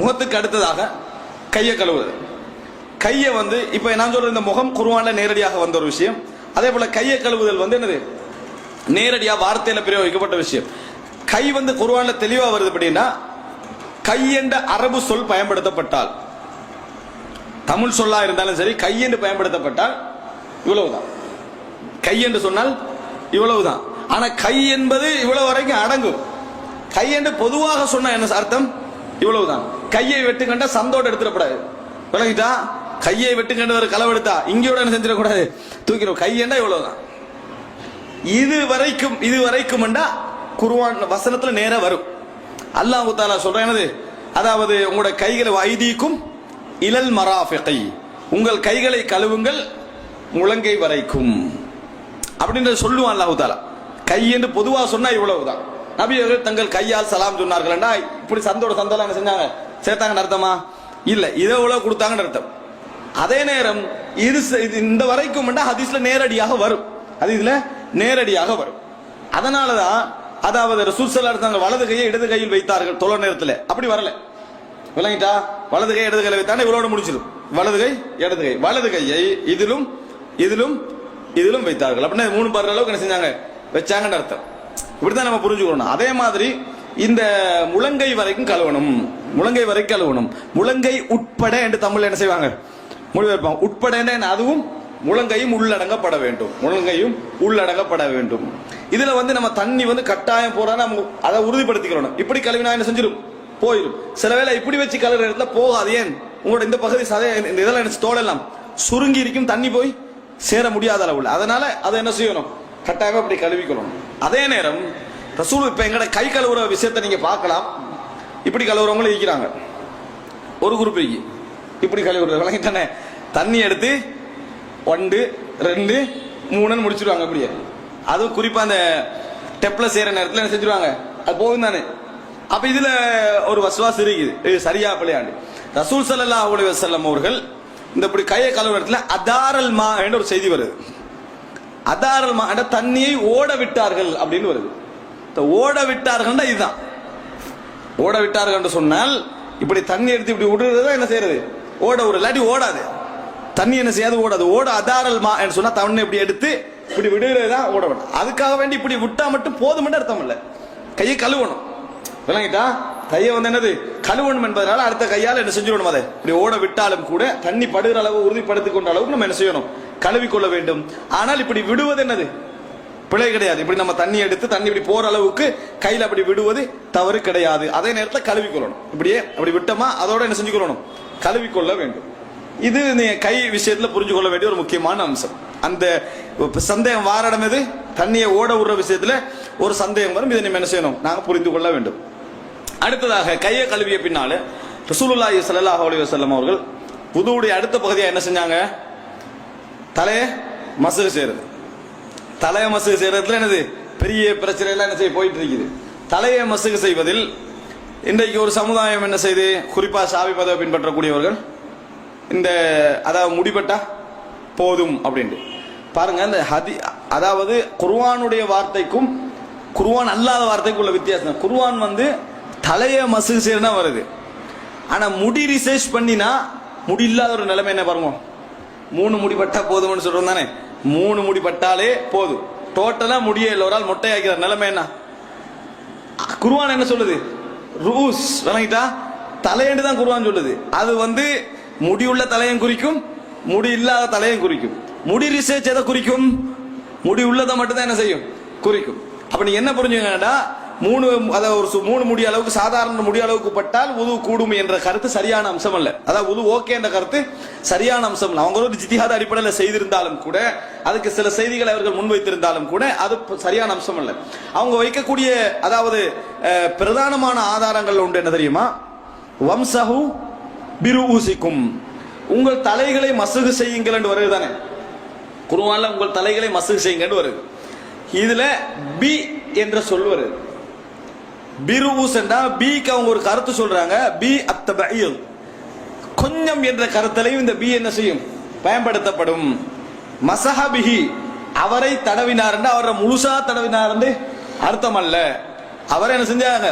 முகத்துக்கு அடுத்ததாக கையை கழுவுறது. கையை வந்து இப்போ நான் சொல்ற இந்த முகம் குருவான நேரடியாக வந்த ஒரு விஷயம். அதே போல கையை கழுவுதல் வந்து என்னது? நேரடியாக வார்த்தையில பிரயோகிக்கப்பட்ட விஷயம். கை வந்து குருவான தெளிவா வருது அப்படின்னா கை என்ற அரபு சொல் பயன்படுத்தப்பட்டால். தமிழ் சொல்லா இருந்தாலும் சரி கை என்று பயன்படுத்தப்பட்டால் இவ்வளவுதான். கை என்று சொன்னால் இவ்வளவுதான். ஆனா கை என்பது இவ்வளவு வரைக்கும் அடங்கும். கை என்று பொதுவாக சொன்ன என்ன அர்த்தம்? இவ்வளவுதான். கையை வெட்டுக்கண்டா சந்தோட எடுத்துடக்கூடாது. விளங்கிட்டா? கையை வெட்டுக்கண்ட ஒரு களவெடுத்தா இங்கேயோட என்ன செஞ்சிடக்கூடாது? தூக்கிறோம் கையண்டா இவ்வளவுதான்? இது வரைக்கும் இது வரைக்கும் குருவான் வசனத்துல நேரா வரும். அல்லாஹ் தாலா சொல்றேன் என்னது? அதாவது உங்களோட கைகளை வைதிக்கும் இளல் மராஃபிகை. உங்கள் கைகளை கழுவுங்கள் முழங்கை வரைக்கும். அப்படின்ற சொல்லுவான் அல்லாஹு தாலா கை என்று பொதுவாக சொன்னா இவ்வளவுதான். நபி அவர்கள் தங்கள் கையால் சலாம் சொன்னார்கள் இப்படி சந்தோட சந்தோலாம் என்ன செஞ்சாங்க? சேர்த்தாங்கன்னு அர்த்தமா? இல்ல இதை எவ்வளவு கொடுத்தாங்கன்னு அர்த்தம். அதே நேரம் இது இது இந்த வரைக்கும் ஹதீஸ்ல நேரடியாக வரும். அது இதுல நேரடியாக வரும். அதனாலதான் அதாவது ரசூல் ஸல்லல்லாஹு அலைஹி வலது கையை இடது கையில் வைத்தார்கள் தொலை நேரத்தில். அப்படி வரல. விளங்கிட்டா? வலது கை இடது கையில் வைத்தானே இவளோட முடிச்சிடும் வலது கை இடது கை. வலது கையை இதிலும் இதிலும் இதிலும் வைத்தார்கள். அப்படின்னா மூணு பாரு அளவுக்கு என்ன செஞ்சாங்க? வச்சாங்கன்னு அர்த்தம். இப்படிதான் நம்ம புரிஞ்சுக்கணும். அதே மாதிரி இந்த முழங்கை வரைக்கும் கழுவணும். முழங்கை வரைக்கும் கழுவணும். முழங்கை உட்பட என்று தமிழ் என்ன செய்வாங்க? மொழிபெயர்ப்பாங்க. உட்பட என்ன? அதுவும் முழங்கையும் உள்ளடங்கப்பட வேண்டும். முழங்கையும் உள்ளடங்கப்பட வேண்டும். இதுல வந்து நம்ம தண்ணி வந்து கட்டாயம் போறான்னு நம்ம அதை உறுதிப்படுத்திக்கிறோம் இப்படி கழுவினா என்ன செஞ்சிடும்? போயிடும். சில வேளை இப்படி வச்சு கழுவுற இடத்துல போகாது. ஏன்? உங்களோட இந்த பகுதி சதை இந்த இதெல்லாம் என்ன தோடலாம் சுருங்கி இருக்கும் தண்ணி போய் சேர முடியாத அளவுல. அதனால அதை என்ன செய்யணும்? கட்டாயமா இப்படி கழுவிக்கணும். அதே நேரம் ரசூல் இப்ப எங்கட கை கழுவுற விஷயத்தை நீங்க பார்க்கலாம். இப்படி கழுவுறவங்களும் இருக்கிறாங்க. ஒரு குரூப் இருக்கு. இப்படி கழுவுறது. விளங்கிட்டானே தண்ணி எடுத்து ஒன்று ரெண்டு மூணுன்னு முடிச்சிருவாங்க அப்படியே. அதுவும் குறிப்பா அந்த டெப்ல செய்யற நேரத்தில் என்ன செஞ்சிருவாங்க? அது போகும் தானே. அப்ப இதுல ஒரு வசுவாசம் இருக்குது. இது சரியா பிள்ளையாண்டு ரசூல் சல்லா அலைஹி வஸல்லம் அவர்கள் இந்த இப்படி கையை கழுவுற இடத்துல அதாரல் மா என்ற ஒரு செய்தி வருது. அதாரல் மா தண்ணியை ஓட விட்டார்கள் அப்படின்னு வருது. ஓட விட்டார்கள்னா இதுதான். ஓட விட்டார்கள் என்று சொன்னால் இப்படி தண்ணி எடுத்து இப்படி விடுறது என்ன செய்யறது? ஓட ஒரு இல்லாட்டி ஓடாது. தண்ணி என்ன செய்யாது? ஓடாது. ஓட அதாரல் மா என்று சொன்னா தண்ணி இப்படி எடுத்து இப்படி விடுகிறது தான் ஓட வேணும் அதுக்காக வேண்டி இப்படி விட்டா மட்டும் போதும் அர்த்தம் இல்ல. கையை கழுவணும். விளங்கிட்டா? கையை வந்து என்னது? கழுவணும் என்பதனால அடுத்த கையால் என்ன செஞ்சிடணும் அதை? இப்படி ஓட விட்டாலும் கூட தண்ணி படுகிற அளவு உறுதிப்படுத்திக் கொண்ட அளவுக்கு நம்ம என்ன செய்யணும்? கழுவிக்கொள்ள வேண்டும். ஆனால் இப்படி விடுவது என்னது? பிழை கிடையாது. இப்படி நம்ம தண்ணி எடுத்து தண்ணி இப்படி போற அளவுக்கு கையில அப்படி விடுவது தவறு கிடையாது. அதே நேரத்தில் கழுவிக்கொள்ளணும் இப்படியே அப்படி விட்டோமா அதோட என்ன செஞ்சுக்கொள்ளணும் கழுவிக்கொள்ள வேண்டும். இது நீங்க கை விஷயத்துல புரிஞ்சு கொள்ள வேண்டிய ஒரு முக்கியமான அம்சம். அந்த சந்தேகம் வார இடம் எது? தண்ணியை ஓட விடுற விஷயத்துல ஒரு சந்தேகம் வரும். இதை நம்ம என்ன செய்யணும்? நாங்க புரிந்து கொள்ள வேண்டும். அடுத்ததாக கையை கழுவிய பின்னால ரசூலுல்லாஹி சல்லாஹ் அலி வசல்லம் அவர்கள் புதுவுடைய அடுத்த பகுதியாக என்ன செஞ்சாங்க? தலையை மசகு செய்யறது. தலையை மசுகு செய்யறதுல என்னது? பெரிய பிரச்சனை எல்லாம் என்ன செய்ய போயிட்டு இருக்குது தலையை மசுகு செய்வதில் இன்றைக்கு ஒரு சமுதாயம் என்ன செய்து? குறிப்பாக சாவி பதவை பின்பற்றக்கூடியவர்கள் இந்த அதாவது முடிபட்டா போதும் அப்படின்ட்டு. பாருங்க இந்த ஹதி அதாவது குர்வானுடைய வார்த்தைக்கும் குர்வான் அல்லாத வார்த்தைக்கும் உள்ள வித்தியாசம். குர்வான் வந்து தலையை மசுகு செய்யறதா வருது. ஆனால் முடி ரிசர்ச் பண்ணினா முடி இல்லாத ஒரு நிலைமை என்ன பாருங்க? மூணு முடிபட்டா போதும்னு சொல்றோம் தானே? மூணு முடி பட்டாலே போதும் டோட்டலா முடிய எல்லோரால் மொட்டையாக்கிற நிலைமை என்ன? குருவான் என்ன சொல்லுது? ரூஸ் விளங்கிட்டா? தலையண்டு தான் குருவான் சொல்லுது. அது வந்து முடியுள்ள தலையும் குறிக்கும் முடி இல்லாத தலையும் குறிக்கும். முடி ரிசர்ச் எதை குறிக்கும்? முடி உள்ளதை மட்டும்தான் என்ன செய்யும்? குறிக்கும். அப்ப நீங்க என்ன புரிஞ்சுக்கடா மூணு அதாவது ஒரு மூணு முடி அளவுக்கு சாதாரண முடி அளவுக்கு பட்டால் உது கூடும் என்ற கருத்து சரியான அம்சம் அல்ல. அதாவது உது ஓகே என்ற கருத்து சரியான அம்சம் இல்லை. அவங்க ஒரு ஜித்திஹாத அடிப்படையில் செய்திருந்தாலும் கூட அதுக்கு சில செய்திகளை அவர்கள் முன்வைத்திருந்தாலும் கூட அது சரியான அம்சம் அல்ல அவங்க வைக்கக்கூடிய அதாவது பிரதானமான ஆதாரங்கள் உண்டு என்ன தெரியுமா? வம்சஹு பிருசிக்கும் உங்கள் தலைகளை மசுகு செய்யுங்கள் என்று வருது தானே? குருவான்ல உங்கள் தலைகளை மசகு செய்யுங்கன்னு வருது. இதுல பி என்ற சொல் வருது. பிருஸ் என்றா பிக்கு அவங்க ஒரு கருத்து சொல்றாங்க. பி அத்தபையில். கொஞ்சம் என்ற கருத்தலையும் இந்த பி என்ன செய்யும்? பயன்படுத்தப்படும். மசஹபிஹி. அவரை தடவினார் என்று அவரை முழுசா தடவினார் அர்த்தம் அல்ல அவரை என்ன செஞ்சாங்க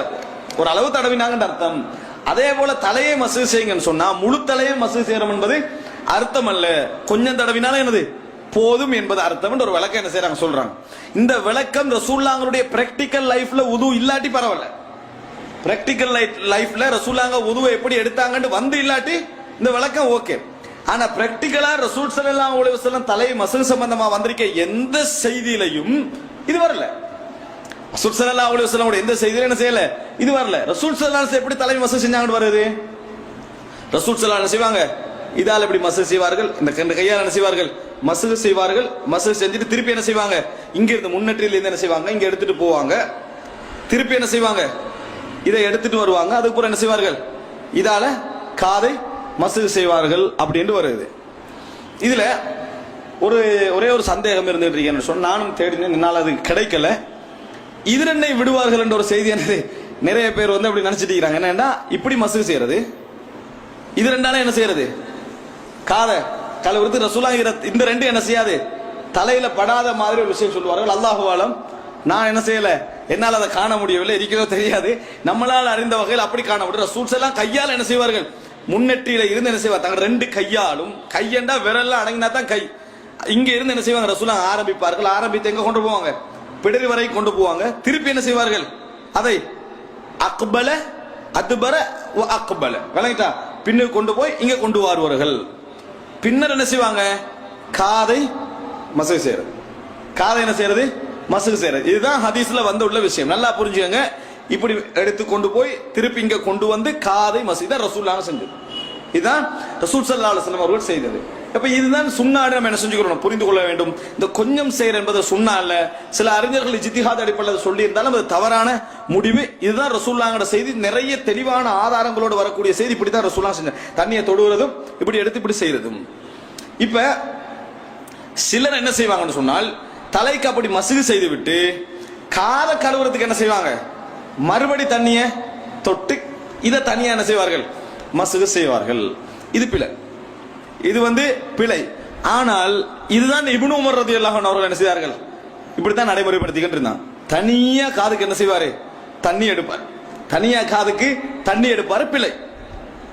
ஒரு அளவு தடவினாங்கன்ற அர்த்தம். அதே போல தலையை மசூது செய்யுங்கன்னு சொன்னா முழு தலையை மசூது செய்யறோம் என்பது அர்த்தம் அல்ல கொஞ்சம் தடவினாலும் என்னது? போதும் என்பது அர்த்தம் ஒரு விளக்கம் என்ன செய்யறாங்க சொல்றாங்க. இந்த விளக்கம் ரசூல்லாங்களுடைய பிராக்டிக்கல் லைஃப்ல உது இல்லாட்டி பரவாயில்ல. பிராக்டிக்கல் லைஃப்ல ரசூல்லாங்க உதுவை எப்படி எடுத்தாங்கன்னு வந்து இல்லாட்டி இந்த விளக்கம் ஓகே ஆனா பிராக்டிக்கலா ரசூல் ஸல்லல்லாஹு அலைஹி தலை மசூல் சம்பந்தமா வந்திருக்க எந்த செய்தியிலையும் இது வரல. ரசூல் சல்லா உலக வஸல்லம் எந்த செய்தியிலும் என்ன செய்யல? இது வரல. ரசூல் சல்லா எப்படி தலை மசூல் செஞ்சாங்கன்னு வருது ரசூல் சல்லா என்ன செய்வாங்க? இதால் எப்படி மசூல் செய்வார்கள். இந்த கையால் என்ன செய்வார்கள்? மசூல் செய்வார்கள். மசூல் செஞ்சுட்டு திருப்பி என்ன செய்வாங்க? இங்க இருந்து முன்னற்றில இருந்து என்ன செய்வாங்க? இங்க எடுத்துட்டு போவாங்க. திருப்பி என்ன செய்வாங்க? இதை எடுத்துட்டு வருவாங்க. அதுக்கப்புறம் என்ன செய்வார்கள்? இதால காதை மசூல் செய்வார்கள் அப்படின்னு வருது. இதில் ஒரு ஒரே ஒரு சந்தேகம் இருந்துகிட்டு இருக்கேன்னு சொன்ன நானும் தேடினேன். என்னால் அது கிடைக்கல. இது ரெண்டை விடுவார்கள் என்ற ஒரு செய்தி என்னது? நிறைய பேர் வந்து அப்படி நினச்சிட்டு இருக்கிறாங்க. என்னன்னா இப்படி மசூல் செய்யறது? இது ரெண்டாலும் என்ன செய்யறது? காதை கழுவுறது. ரசூலா இந்த ரெண்டு என்ன செய்யாது? தலையில படாத மாதிரி ஒரு விஷயம் சொல்லுவார்கள். அல்லாஹுவாலம் நான் என்ன செய்யல? என்னால் அதை காண முடியவில்லை. இருக்கிறதோ தெரியாது. நம்மளால் அறிந்த வகையில் அப்படி காண முடியும் ரசூல்ஸ் எல்லாம் கையால் என்ன செய்வார்கள்? முன்னெற்றியில இருந்து என்ன செய்வார் தங்க ரெண்டு கையாலும் கையண்டா விரல்ல அடங்கினா தான் கை. இங்க இருந்து என்ன செய்வாங்க? ரசூலா ஆரம்பிப்பார்கள். ஆரம்பித்து எங்க கொண்டு போவாங்க? பிடரி வரை கொண்டு போவாங்க. திருப்பி என்ன செய்வார்கள்? அதை அக்பல அதுபர அக்பல. விளங்கிட்டா? பின்னுக்கு கொண்டு போய் இங்க கொண்டு வருவார்கள். பின்னர் என்ன செய்வாங்க? காதை மசகு செய்யறது. காதை என்ன செய்யறது? மசகு செய்யறது. இதுதான் ஹதீஸ்ல வந்து உள்ள விஷயம். நல்லா புரிஞ்சுக்கங்க. இப்படி எடுத்து கொண்டு போய் திருப்பி இங்க கொண்டு வந்து காதை மசகு ரசூல்லான செஞ்சது. இதுதான் ரசூல் சல்லா அலுவலம் அவர்கள் செய்தது. அப்ப இதுதான் சுண்ணாடு நம்ம என்ன செஞ்சுக்கிறோம்? புரிந்து கொள்ள வேண்டும். இந்த கொஞ்சம் செய்யற என்பது சுண்ணா அல்ல. சில அறிஞர்கள் ஜித்திஹாத் அடிப்படையில் சொல்லி இருந்தாலும் அது தவறான முடிவு. இதுதான் ரசூல்லாங்கட செய்தி. நிறைய தெளிவான ஆதாரங்களோடு வரக்கூடிய செய்தி. இப்படி தான் ரசூல்லா செஞ்சேன் தண்ணியை தொடுவதும் இப்படி எடுத்து இப்படி செய்யறதும் இப்ப சிலர் என்ன செய்வாங்கன்னு சொன்னால் தலைக்கு அப்படி மசுகு செய்து விட்டு காதை கழுவுறதுக்கு என்ன செய்வாங்க? மறுபடி தண்ணிய தொட்டு இதை தனியா என்ன செய்வார்கள்? மசுகு செய்வார்கள். இது பிழை. இது வந்து பிழை. ஆனால் இதுதான் இபுனு உமர் ரதி அவர்கள் என்ன செய்தார்கள்? இப்படித்தான் நடைமுறைப்படுத்திக்கிட்டு இருந்தான். தனியா காதுக்கு என்ன செய்வாரு? தண்ணி எடுப்பார். தனியா காதுக்கு தண்ணி எடுப்பாரு பிழை.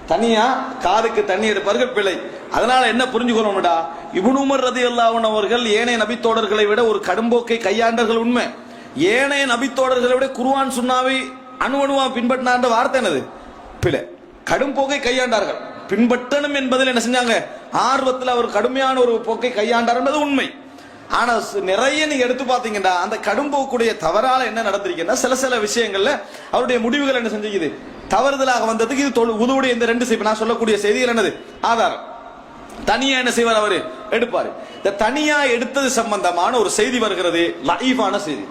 தனியா காதுக்கு தண்ணி எடுப்பார்கள் பிழை. அதனால என்ன புரிஞ்சுக்கணும்டா இபுனு உமர் ரதி அவர்கள் ஏனைய நபித்தோடர்களை விட ஒரு கடும்போக்கை கையாண்டர்கள் உண்மை. ஏனைய நபித்தோடர்களை விட குருவான் சுண்ணாவை அணு அணுவா பின்பற்றினான்ற வார்த்தை என்னது? பிழை. கடும் போக்கை கையாண்டார்கள். பின்பற்றணும் என்பதில் என்ன செஞ்சாங்க? ஆர்வத்தில் அவர் கடுமையான ஒரு போக்கை கையாண்டார் என்பது உண்மை. ஆனா நிறைய நீங்க எடுத்து பாத்தீங்கன்னா அந்த கடும் போக்குடைய தவறால என்ன நடந்திருக்குன்னா சில சில விஷயங்கள்ல அவருடைய முடிவுகள் என்ன செஞ்சுக்குது? தவறுதலாக வந்ததுக்கு இது தொழு- உதவுடைய இந்த ரெண்டு செய்தி. நான் சொல்லக்கூடிய செய்திகள் என்னது? ஆதாரம். தனியா என்ன செய்வார் அவரு? எடுப்பாரு. இந்த தனியா எடுத்தது சம்பந்தமான ஒரு செய்தி வருகிறது லைஃபான செய்தி.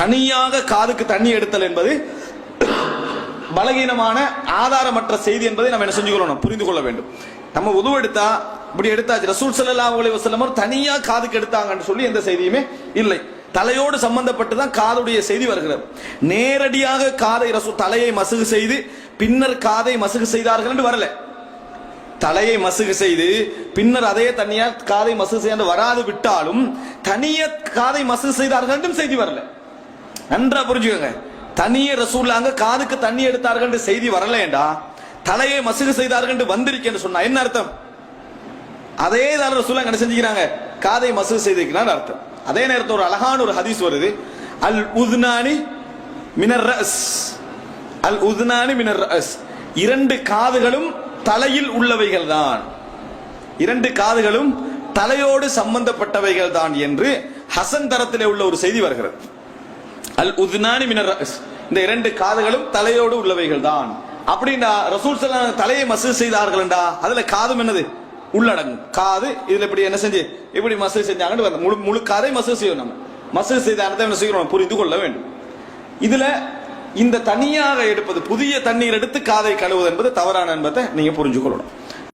தனியாக காதுக்கு தண்ணி எடுத்தல் என்பது பலகீனமான ஆதாரமற்ற செய்தி என்பதை நம்ம என்ன செஞ்சுக்கொள்ளணும்? புரிந்து கொள்ள வேண்டும். நம்ம உதவு எடுத்தா இப்படி எடுத்தாச்சு. ரசூல் சல்லா அலி வசலமர் தனியா காதுக்கு எடுத்தாங்கன்னு சொல்லி எந்த செய்தியுமே இல்லை. தலையோடு சம்பந்தப்பட்டு தான் காதுடைய செய்தி வருகிறது. நேரடியாக காதை ரசு தலையை மசுகு செய்து பின்னர் காதை மசுகு செய்தார்கள் என்று வரல. தலையை மசுகு செய்து பின்னர் அதே தனியா காதை மசுகு செய்ய வராது விட்டாலும் தனிய காதை மசுகு செய்தார்கள் என்றும் செய்தி வரல. நன்றா புரிஞ்சுக்கோங்க. தனியே ரசூல்லாங்க காதுக்கு தண்ணி எடுத்தார்கள் செய்தி வரலேண்டா தலையை மசுகு செய்தார்கள் வந்திருக்கேன்னு சொன்னா என்ன அர்த்தம்? அதே தான் ரசூல்லா என்ன செஞ்சுக்கிறாங்க? காதை மசுகு செய்திருக்கிறான் அர்த்தம். அதே நேரத்தில் ஒரு அழகான ஒரு ஹதீஸ் வருது. அல் உத்னானி மினர் ரஸ் அல் உத்னானி மினர் ரஸ் இரண்டு காதுகளும் தலையில் உள்ளவைகள் தான் இரண்டு காதுகளும் தலையோடு சம்பந்தப்பட்டவைகள் தான் என்று ஹசன் தரத்திலே உள்ள ஒரு செய்தி வருகிறது. அல் உத்னானி மினர் இந்த இரண்டு காதுகளும் தலையோடு உள்ளவைகள் தான் அப்படின்னா ரசூல் சலாம் தலையை மசூல் செய்தார்கள்டா அதுல காதும் என்னது? உள்ளடங்கும். காது இதுல இப்படி என்ன செஞ்சு இப்படி மசூல் செஞ்சாங்கன்னு முழு முழு காதை மசூல் செய்யும் நம்ம. மசூல் செய்த அர்த்தம் என்ன செய்யணும்? புரிந்து கொள்ள வேண்டும். இதுல இந்த தனியாக எடுப்பது புதிய தண்ணீர் எடுத்து காதை கழுவுவது என்பது தவறான என்பதை நீங்க புரிஞ்சு கொள்ளணும்